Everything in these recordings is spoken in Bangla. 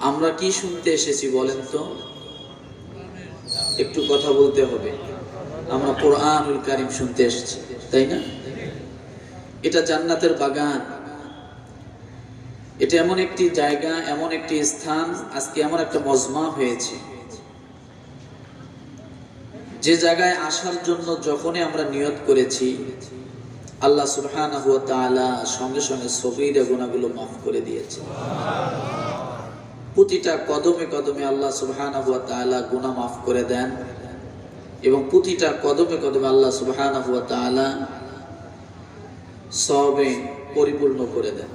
আমরা কি শুনতে এসেছি বলেন তো? একটু কথা বলতে হবে। আমরা কোরআনুল কারিম শুনতে এসেছি, তাই না? এটা জান্নাতের বাগান। এটা এমন একটি জায়গা, এমন একটি স্থান, আজকে এমন একটা মজমা হয়েছে। যে জায়গায় আসার জন্য যখনই আমরা নিয়ত করেছি, আল্লাহ সুবহানাহু তাআলা সঙ্গে সঙ্গে সগীরা গুনাহগুলো মাফ করে দিয়েছে প্রতিটা কদমে কদমে আল্লাহ তাআলা গুনাহ মাফ করে দেন এবং প্রতিটা কদমে কদমে আল্লাহ তাআলা সবে পরিপূর্ণ করে দেন।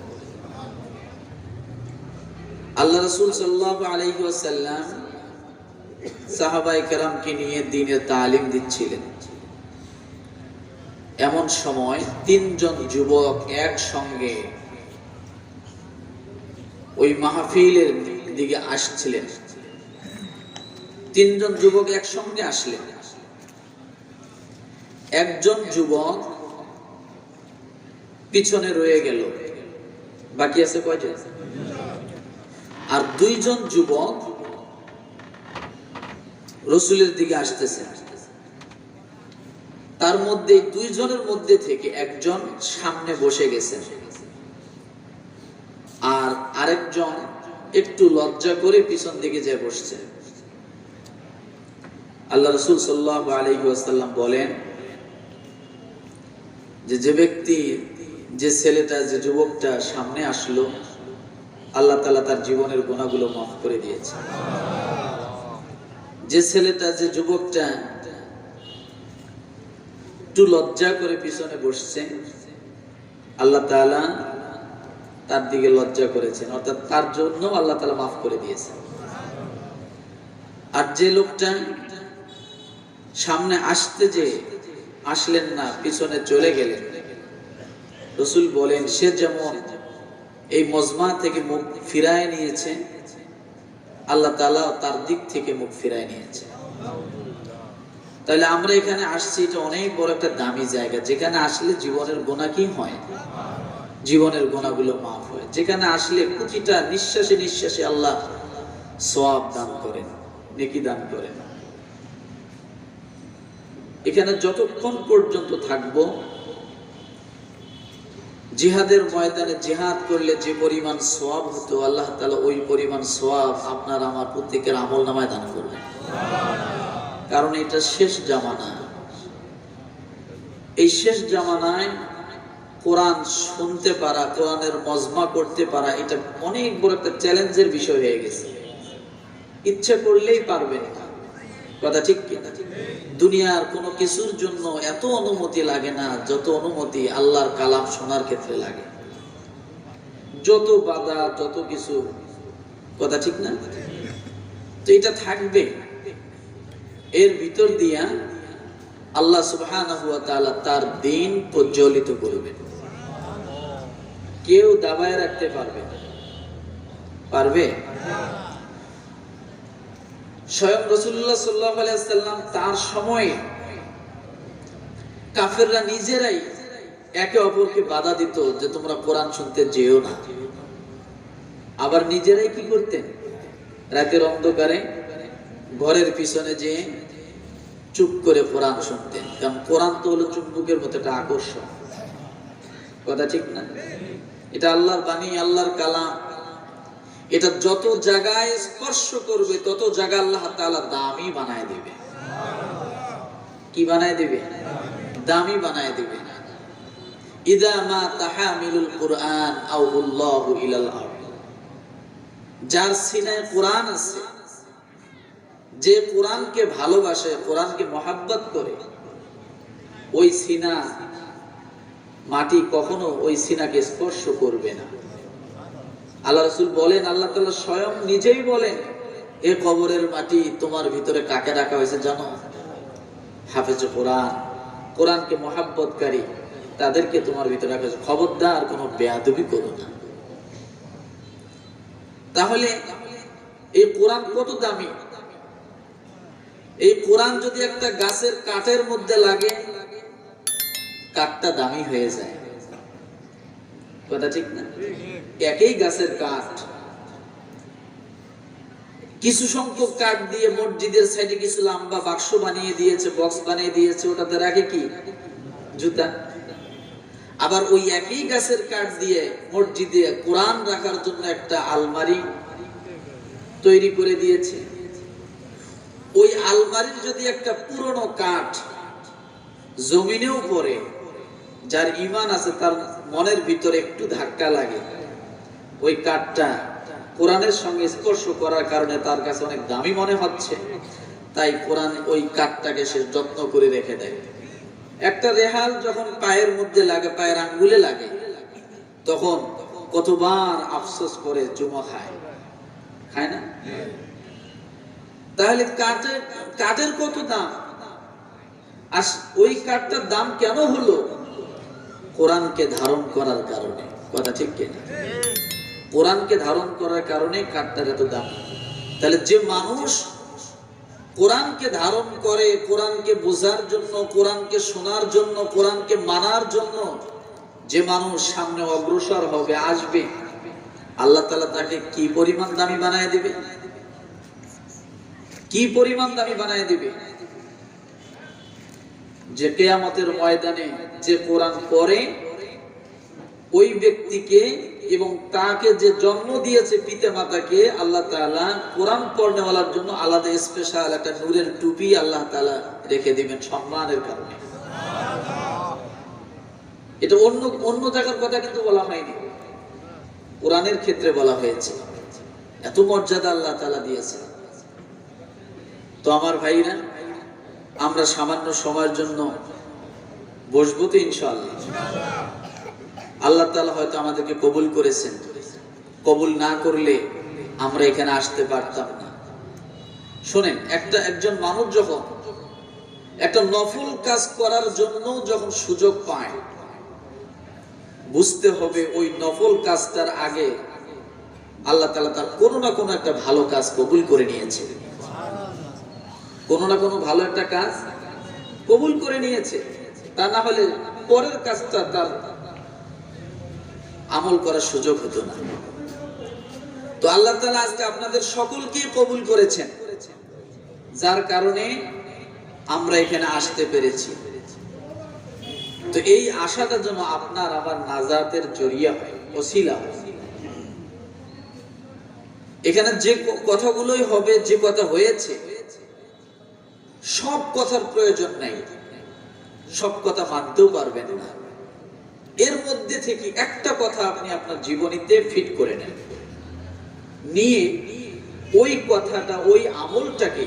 আল্লাহ রাসূল সাল্লাল্লাহু আলাইহি ওয়াসাল্লাম সাহাবাই কেরামকে নিয়ে দিনের তালিম দিচ্ছিলেন। এমন সময় তিনজন যুবক একসঙ্গে ওই মাহফিলের দিকে আসছিলেন। তিনজন যুবক একসঙ্গে আসলেন। একজন যুবক পিছনে রয়ে গেল। বাকি আছে কয়জন? আর দুইজন যুবক রসুলের দিকে আসতেছে। তার মধ্যে, দুইজনের মধ্যে থেকে একজন সামনে বসে গেছেন। আর আরেকজন একটু লজ্জা করে পিছন দিকে যায় বসছে। আল্লাহ রসুল সাল্লাহ বলেন যে যে ব্যক্তি, যে ছেলেটা, যে যুবকটা সামনে আসলো, আল্লাহ তালা তার জীবনের গুণাগুলো মাফ করে দিয়েছে। যে ছেলেটা, যে যুবকটা একটু লজ্জা করে পিছনে বসছে, আল্লাহ তাআলা তার দিকে লজ্জা করেছেন। অর্থাৎ তার জন্য আল্লাহ তাআলা মাফ করে দিয়েছেন। আর যে লোকটা সামনে আসতে যে আসলেন না, পিছনে চলে গেলেন। রসুল বলেন, সে যেমন এই মজমা থেকে মুখ ফিরায় নিয়েছে, আল্লাহ তালা তার দিক থেকে মুখ ফিরায় নিয়েছে। তাহলে আমরা এখানে আসছি, এটা অনেক বড় একটা দামি জায়গা। যেখানে আসলে জীবনের গোনা কি হয়। জীবনের গোনাগুলো মাফ হয়। যেখানে আসলে প্রতিটা নিঃশ্বাসে নিঃশ্বাসে আল্লাহ সোয়াব দান করেন, নেকি দান করেন। এখানে যতক্ষণ পর্যন্ত থাকব, জিহাদের ময়দানে জিহাদ করলে যে পরিমাণ সোয়াব হতো, আল্লাহ তালা ওই পরিমাণ সোয়াব আপনার আমার প্রত্যেকের আমল নামায় দান করবেন। কারণ এটা শেষ জামানা এই শেষ জামানায় কোরআন শুনতে পারা, কোরআনের মজমা করতে পারা, এটা অনেক বড় একটা চ্যালেঞ্জের বিষয় হয়ে গেছে। ইচ্ছে করলেই পারবেন না। কথা ঠিক কিনা দুনিয়ার কোনো কিছুর জন্য এত অনুমতি লাগে না, যত অনুমতি আল্লাহর কালাম শোনার ক্ষেত্রে লাগে। যত বাধা, যত কিছু, কথা ঠিক না? তো এটা থাকবে। এর ভিতর দিয়া আল্লাহ তাআলা তার দিন প্রজ্বলিত করবেন। কেউ দাবায় রাখতে পারবে পারবে? স্বয়ং রসুল্লাহ সাল্লাহ আলাইসাল্লাম তার সময়ে কাফেররা নিজেরাই একে অপরকে বাধা দিত যে তোমরা কোরআন শুনতে যেও না। আবার নিজেরাই কি করতেন? রাতের অন্ধকারে ঘরের পিছনে যে চুপ করে কোরআন শুনতেন। কারণ কোরআন তো হলো চুম্বুকের মতো একটা আকর্ষণ। কথা ঠিক না? এটা আল্লাহর বাণী, আল্লাহর কালাম। এটা যত জায়গায় স্পর্শ করবে, তত জায়গা আল্লাহ তাআলা দামি বানায় দেবে। কি বানায় দেবে? দামি বানায় দেবে। ইদা মা তাহামিলুল কুরআন আও উল্লাহু ইলাল আরদ। যার সিনায় কোরআন আছে, যে কোরআনকে ভালোবাসে, কোরআনকে মহাব্বত করে, ওই সিনা মাটি কখনো ওই সিনাকে স্পর্শ করবে না। আল্লাহ রসুল বলেন, আল্লাহ তালা স্বয়ং নিজেই বলেন, এ কবরের মাটি তোমার ভিতরে কাকে রাখা হয়েছে জানো? হাফেজ কোরআন, কোরআনকে মহাব্বতকারী, তাদেরকে তোমার ভিতরে রাখা হয়েছে। খবরদার, কোনো বেয়াদবি করো না। তাহলে এই কোরআন কত দামি? এই কোরআন যদি একটা গাছের কাঠের মধ্যে লাগে কাঠটা দামি হয়ে যায়। কথা ঠিক না? একই গাছের কাঠ। কিছু সংখ্যক কাঠ দিয়ে মসজিদের সাইডে কিছু লম্বা বাক্স বানিয়ে দিয়েছে, বক্স বানিয়ে দিয়েছে ওটাতে রাখে কি? জুতা। আবার ওই একই গাছের কাঠ দিয়ে মসজিদে কোরআন রাখার জন্য একটা আলমারি তৈরি করে দিয়েছে। ওই আলমারির যদি একটা পুরনো কাঠ জমিনেও পড়ে যার ইমান আছে তার মনের ভিতরে একটু ধাক্কা লাগে। ওই কাঠটা কোরআনের সঙ্গে স্পর্শ করার কারণে তার কাছে অনেক দামি মনে হচ্ছে। তাই কোরআন ওই কাঠটাকে সে যত্ন করে রেখে দেয়। একটা রেহাল যখন পায়ের মধ্যে লাগে, পায়ের আঙ্গুলে লাগে, তখন কতবার আফসোস করে চুমো খায়। খায় না? তাহলে কাঠের কাঠের কত দাম? আর ওই কাঠটার দাম কেন হলো? কোরআনকে ধারণ করার কারণে। কথা ঠিক কিনা কোরআনকে ধারণ করার কারণে কাঠটার এত দাম। তাহলে যে মানুষ কোরআনকে ধারণ করে, কোরআনকে বোঝার জন্য, কোরআনকে শোনার জন্য, কোরআনকে মানার জন্য, যে মানুষ সামনে অগ্রসর হবে, আসবে, আল্লাহ তালা তাকে কি পরিমাণ দামি বানায় দিবে? কি পরিমাণ দামি বানায় দিবে? যে কেয়ামতের ময়দানে যে কোরআন পড়ে, ওই ব্যক্তিকে এবং তাকে যে জন্ম দিয়েছে পিতা মাতাকে আল্লাহ তাআলা কোরআন পড়নেওয়ালার জন্য আলাদা স্পেশাল একটা নূরের টুপি আল্লাহ তাআলা রেখে দিবেন সম্মানের কারণে। এটা অন্য অন্য জায়গার কথা কিন্তু বলা হয়নি। কোরআনের ক্ষেত্রে বলা হয়েছে। এত মর্যাদা আল্লাহ তালা দিয়েছে তো আমার ভাইরা আমরা সামান্য সময়ের জন্য বসবো তো ইনশাআল্লাহ। আল্লাহ তাআলা হয়তো আমাদেরকে কবুল করেছেন। কবুল না করলে আমরা এখানে আসতে পারতাম না। শোনেন, একটা একজন মানুষ যখন একটা নফল কাজ করার জন্য যখন সুযোগ পায়, বুঝতে হবে ওই নফল কাজটার আগে আল্লাহ তাআলা তার কোনো না কোনো একটা ভালো কাজ কবুল করে নিয়েছে। কোনো না কোনো ভালো একটা কাজ কবুল করে নিয়েছে। তা না হলে পরের কাজটা তার আমল করার সুযোগ হতো না। তো আল্লাহ তালা আজকে আপনাদের সকলকে কবুল করেছেন, যার কারণে আমরা এখানে আসতে পেরেছি। তো এই আশাটা যেন আপনার আবার নাজাতের জরিয়া হয়, ওসিলা এখানে যে কথাগুলোই হবে, যে কথা হয়েছে সব কথার প্রয়োজন নাই। সব কথা মানতেও পারবেন না। এর মধ্যে থেকে একটা কথা আপনি আপনার জীবনীতে ফিট করে নেন। নিয়ে ওই কথাটা, ওই আমলটাকে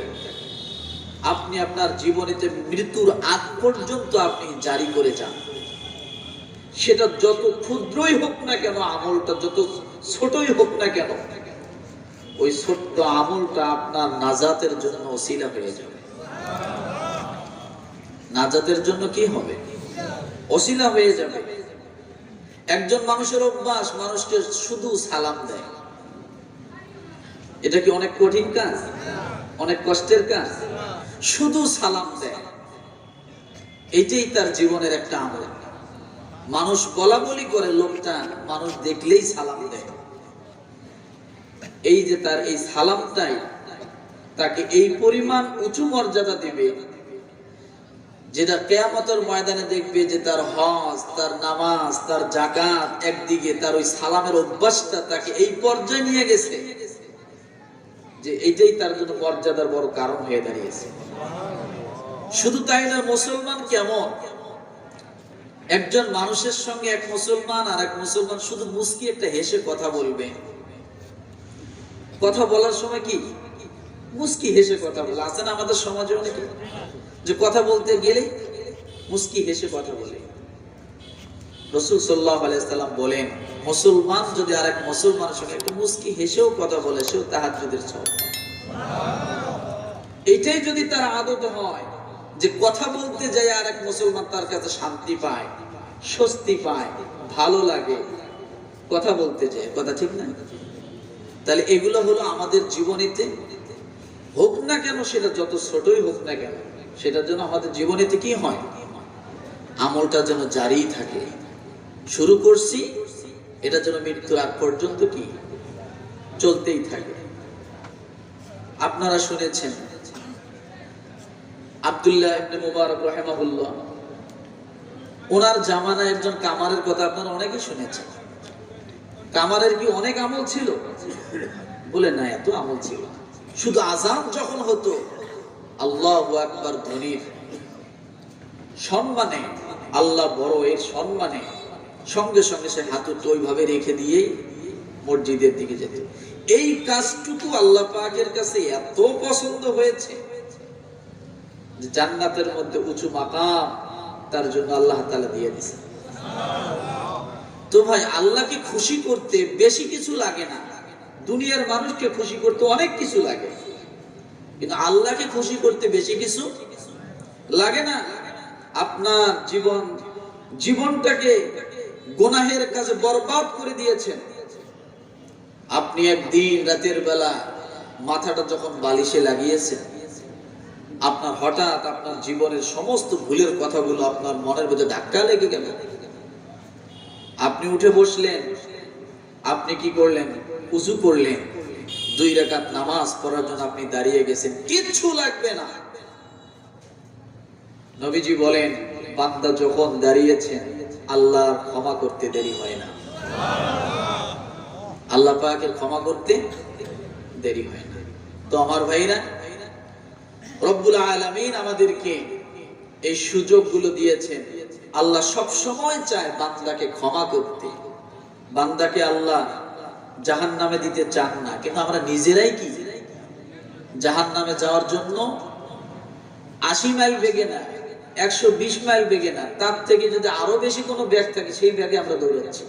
আপনি আপনার জীবনীতে মৃত্যুর আগ পর্যন্ত আপনি জারি করে যান। সেটা যত ক্ষুদ্রই হোক না কেন, আমলটা যত ছোটই হোক না কেন, ওই ছোট্ট আমলটা আপনার নাজাতের জন্য অসিলা হয়ে যাবে। নাজাতের জন্য কি হবে? অসিলা হয়ে যাবে। একজন মানুষের অভ্যাস মানুষকে শুধু সালাম দেয়। এটা কি অনেক কঠিন কাজ? অনেক কষ্টের কাজ? শুধু সালাম দেয়। এটাই তার জীবনের একটা আমল। মানুষ বলা বলি করে লোকটা, মানুষ দেখলেই সালাম দেয়। এই যে তার এই সালামটাই তাকে এই পরিমাণ উঁচু মর্যাদা দিবে যেটা কেয়ামতের ময়দানে দেখবে যে তার হজ, তার নামাজ, তার জাকাত একদিকে, তার ওই সালামের অভ্যাসটা তাকে এই পর্যায়ে নিয়ে গেছে যে এইটাই তার জন্য মর্যাদার বড় কারণ হয়ে দাঁড়িয়েছে। শুধু তাই না মুসলমান কেমন? একজন মানুষের সঙ্গে এক মুসলমান আর এক মুসলমান শুধু মুস্কি একটা হেসে কথা বলবে। কথা বলার সময় কি? মুস্কি হেসে কথা বলে আছে না আমাদের সমাজে অনেকে? যে কথা বলতে গেলে মুস্কি হেসে কথা বলে। রসুল সাল্লাহ আলাইসাল্লাম বলেন, মুসলমান যদি আরেক মুসলমানের সঙ্গে একটু মুস্কি হেসেও কথা বলে, সেও তাহার যদি এইটাই যদি তার আদত হয় যে কথা বলতে যায় আরেক মুসলমান তার কাছে শান্তি পায়, স্বস্তি পায়, ভালো লাগে, কথা বলতে যায়, কথা ঠিক না? তাহলে এগুলো হলো আমাদের জীবনীতে। হোক না কেন সেটা যত ছোটই হোক না কেন সেটার জন্য আমাদের জীবনীতে কি হয়? আমলটা যেন জারি থাকে। শুরু করছি, এটা যেন মৃত্যুর আগ পর্যন্ত কি? চলতেই থাকে। আপনারা শুনেছেন, আব্দুল্লাহ ইবনে মুবারক রাহিমাহুল্লাহ, ওনার জামানায় একজন কামারের কথা আপনারা অনেকে শুনেছেন। কামারের কি অনেক আমল ছিল? বলে না, এত আমল ছিল। শুধু আজান যখন হতো আল্লাহ আকবার ধ্বনির সম্মানে, আল্লাহ বড় এর সম্মানে সঙ্গে সঙ্গে সে হাতুট ওইভাবে রেখে দিয়েই মসজিদের দিকে যেত। এই কাজটুকু আল্লাহ পাকের কাছে এত পছন্দ হয়েছে জান্নাতের মধ্যে উঁচু মাকাম তার জন্য আল্লাহ তাআলা দিয়ে দিছে তো ভাই, আল্লাহকে খুশি করতে বেশি কিছু লাগে না। দুনিয়ার মানুষকে খুশি করতে অনেক কিছু লাগে। কিন্তু আল্লাহকে খুশি করতে বেশি কিছু লাগে না। আপনার জীবন, জীবনটাকে গোনাহের কাছে বরবাদ করে দিয়েছেন। আপনি একদিন রাতের বেলা মাথাটা যখন বালিশে লাগিয়েছেন, আপনার হঠাৎ আপনার জীবনের সমস্ত ভুলের কথাগুলো আপনার মনের মধ্যে ধাক্কা লেগে গেল। আপনি উঠে বসলেন, আপনি কি করলেন? উঁচু করলেন। দুই রাকাত নামাজ পড়ার জন্য আপনি দাঁড়িয়ে গেছেন, কিচ্ছু লাগবে না। নবীজি বলেন, বান্দা যখন দাঁড়িয়েছেন আল্লাহর ক্ষমা করতে দেরি হয় না। আল্লাহ পাকের ক্ষমা করতে দেরি হয় না। তো আমার ভাইরা, রব্বুল আলামিন আমাদেরকে এই সুযোগগুলো দিয়েছেন। আল্লাহ সব সময় চায় বান্দাকে ক্ষমা করতে। বান্দাকে আল্লাহ জাহান নামে দিতে চান না। কিন্তু আমরা নিজেরাই কি? জাহান নামে যাওয়ার জন্য আশি মাইল বেগে না, একশো বিশ মাইল বেগে না, তার থেকে যদি আরও বেশি কোনো ব্যাগ থাকে, সেই ব্যাগে আমরা দৌড়াচ্ছি।